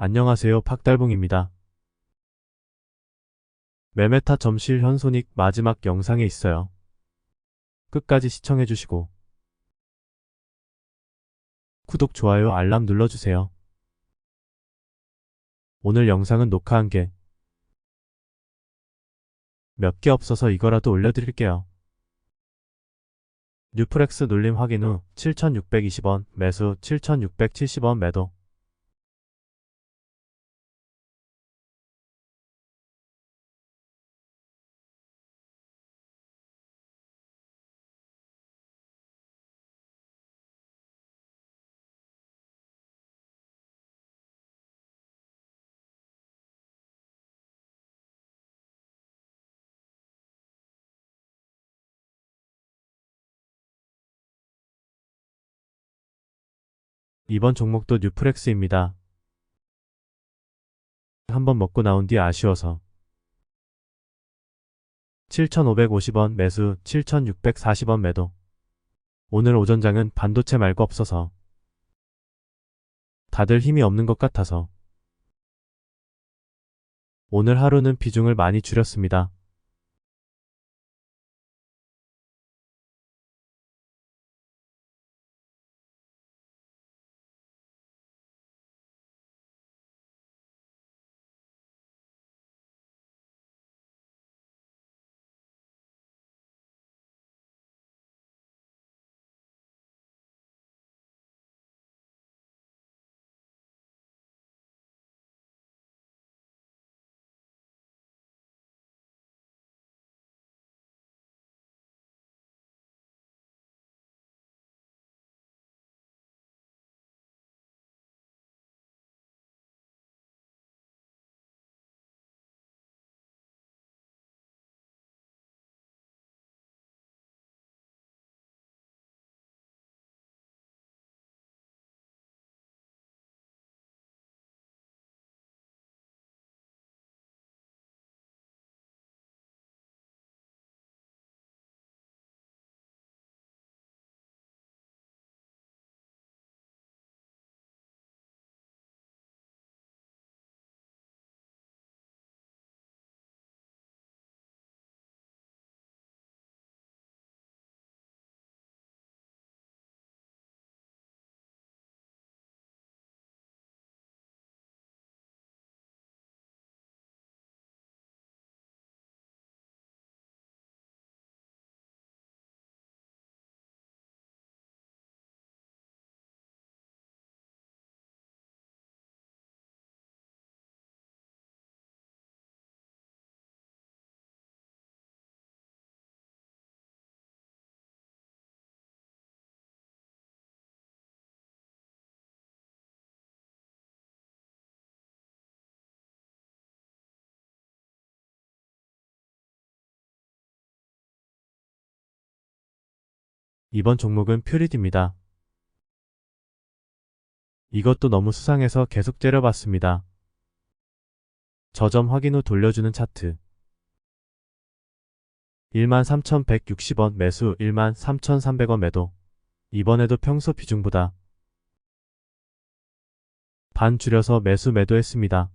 안녕하세요. 팍달봉입니다. 메메타 점실 현손익 마지막 영상에 있어요. 끝까지 시청해주시고 구독, 좋아요, 알람 눌러주세요. 오늘 영상은 녹화한 게 몇 개 없어서 이거라도 올려드릴게요. 뉴프렉스 눌림 확인 후 7,620원 매수 7,670원 매도 이번 종목도 뉴프렉스입니다. 한번 먹고 나온 뒤 아쉬워서 7,550원 매수 7,640원 매도 오늘 오전장은 반도체 말고 없어서 다들 힘이 없는 것 같아서 오늘 하루는 비중을 많이 줄였습니다. 이번 종목은 퓨리디입니다. 이것도 너무 수상해서 계속 째려봤습니다. 저점 확인 후 돌려주는 차트 13,160원 매수 13,300원 매도 이번에도 평소 비중보다 반 줄여서 매수 매도했습니다.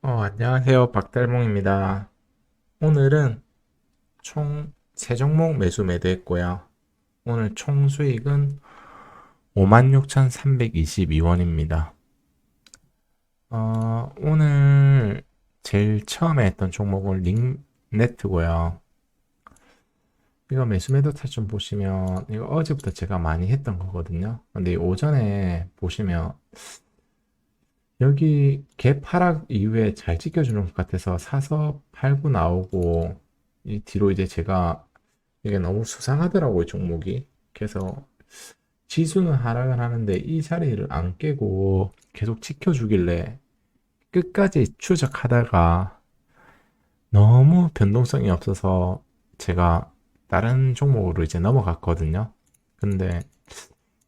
어, 안녕하세요. 박달몽입니다. 오늘은 총 3종목 매수 매도했고요. 오늘 총 수익은 56,322원입니다. 어, 오늘 제일 처음에 했던 종목은 링네트고요. 이거 매수 매도 차좀 보시면 이거 어제부터 제가 많이 했던 거거든요. 근데 오전에 보시면 여기 갭 하락 이후에 잘 지켜주는 것 같아서 사서 팔고 나오고 이 뒤로 이제 제가 이게 너무 수상하더라고요 종목이. 그래서 지수는 하락을 하는데 이 자리를 안 깨고 계속 지켜주길래 끝까지 추적하다가 너무 변동성이 없어서 제가 다른 종목으로 이제 넘어갔거든요. 근데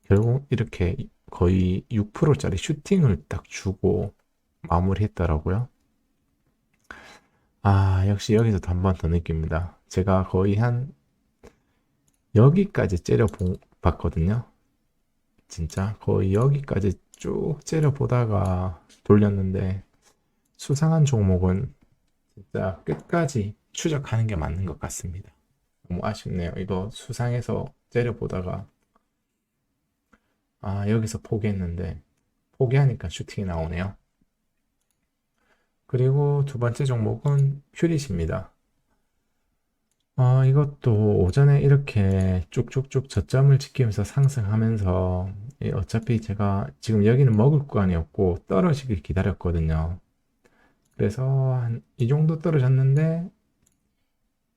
결국 이렇게 거의 6%짜리 슈팅을 딱 주고 마무리했더라고요. 아, 역시 여기서도 한 번 더 느낍니다. 제가 거의 한 여기까지 째려 보, 봤거든요. 진짜 거의 여기까지 쭉 째려 보다가 돌렸는데 수상한 종목은 진짜 끝까지 추적하는 게 맞는 것 같습니다. 너무 아쉽네요. 이거 수상해서 째려 보다가 아, 여기서 포기했는데 포기하니까 슈팅이 나오네요. 그리고 두 번째 종목은 휴릿입니다. 아, 이것도 오전에 이렇게 쭉쭉쭉 저점을 지키면서 상승하면서 어차피 제가 지금 여기는 먹을 구간이었고 떨어지길 기다렸거든요. 그래서 한 이 정도 떨어졌는데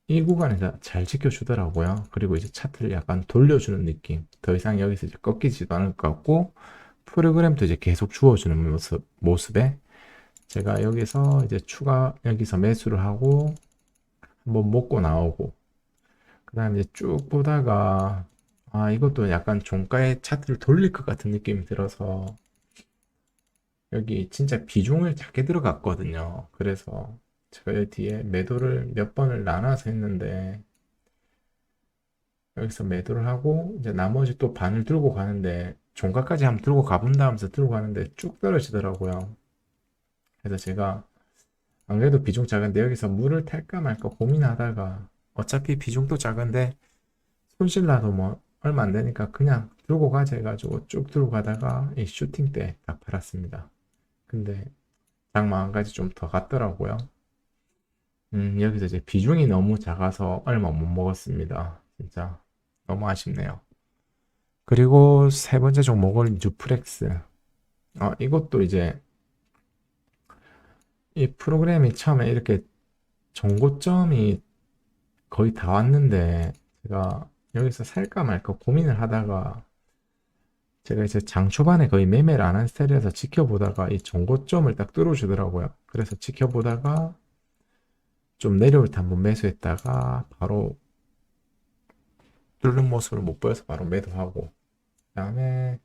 이 구간에서 잘 지켜주더라고요. 그리고 이제 차트를 약간 돌려주는 느낌. 더 이상 여기서 이제 꺾이지도 않을 것 같고, 프로그램도 이제 계속 주어주는 모습, 모습에 제가 여기서 이제 추가, 여기서 매수를 하고, 한번 먹고 나오고, 그 다음에 이제 쭉 보다가, 아, 이것도 약간 종가의 차트를 돌릴 것 같은 느낌이 들어서, 여기 진짜 비중을 작게 들어갔거든요. 그래서 제가 여기 뒤에 매도를 몇 번을 나눠서 했는데 여기서 매도를 하고 이제 나머지 또 반을 들고 가는데 종가까지 한번 들고 가본다 하면서 들고 가는데 쭉 떨어지더라고요. 그래서 제가 안 그래도 비중 작은데 여기서 물을 탈까 말까 고민하다가 어차피 비중도 작은데 손실 나도 뭐 얼마 안 되니까 그냥 들고 가자 해가지고 쭉 들고 가다가 이 슈팅 때 다 팔았습니다. 근데 장마 한 가지 좀 더 갔더라고요. 음, 여기서 이제 비중이 너무 작아서 얼마 못 먹었습니다. 진짜 너무 아쉽네요. 그리고 세 번째 종목은 뉴프렉스. 어, 이것도 이제 이 프로그램이 처음에 이렇게 정고점이 거의 다 왔는데 제가 여기서 살까 말까 고민을 하다가 제가 이제 장 초반에 거의 매매를 안 한 스타일이라서 지켜보다가 이 정고점을 딱 뚫어주더라고요. 그래서 지켜보다가 좀 내려올 때 한번 매수했다가 바로 뚫는 모습을 못 보여서 바로 매도하고 그 다음에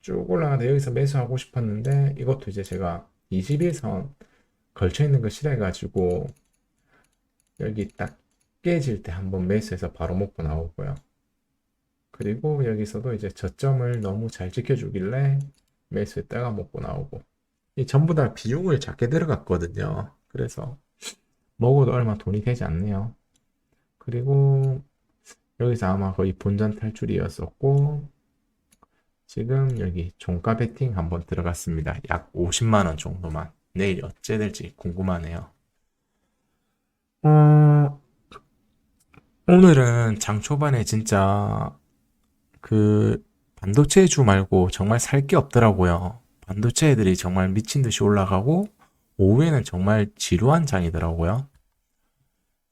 쭉 올라가는데 여기서 매수하고 싶었는데 이것도 이제 제가 21선 걸쳐 있는 거 싫어해가지고 여기 딱 깨질 때 한번 매수해서 바로 먹고 나오고요. 그리고 여기서도 이제 저점을 너무 잘 지켜주길래 매수했다가 먹고 나오고 이 전부 다 비중을 작게 들어갔거든요. 그래서 먹어도 얼마 돈이 되지 않네요. 그리고 여기서 아마 거의 본전 탈출이었었고 지금 여기 종가 베팅 한번 들어갔습니다. 약 50만원 정도만. 내일 어째 될지 궁금하네요. 어, 오늘은 장 초반에 진짜 그 반도체 주 말고 정말 살 게 없더라고요. 반도체 애들이 정말 미친 듯이 올라가고 오후에는 정말 지루한 장이더라고요.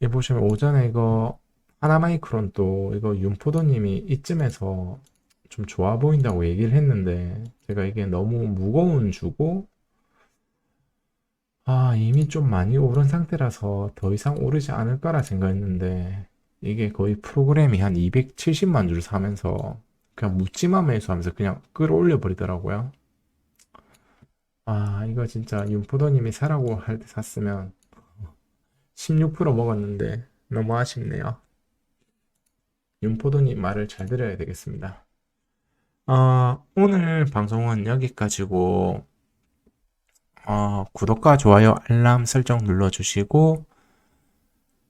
이 보시면 오전에 이거 하나마이크론 또 이거 윤포도님이 이쯤에서 좀 좋아 보인다고 얘기를 했는데 제가 이게 너무 무거운 주고 아 이미 좀 많이 오른 상태라서 더 이상 오르지 않을 거라 생각했는데 이게 거의 프로그램이 한 270만 줄 사면서 그냥 묻지마 매수하면서 그냥 끌어올려 버리더라고요. 아, 이거 진짜 윤포도님이 사라고 할 때 샀으면 16% 먹었는데 너무 아쉽네요. 윤포도님 말을 잘 들어야 되겠습니다. 어, 오늘 방송은 여기까지고 어, 구독과 좋아요, 알람 설정 눌러주시고,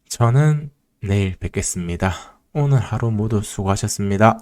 저는 내일 뵙겠습니다. 오늘 하루 모두 수고하셨습니다.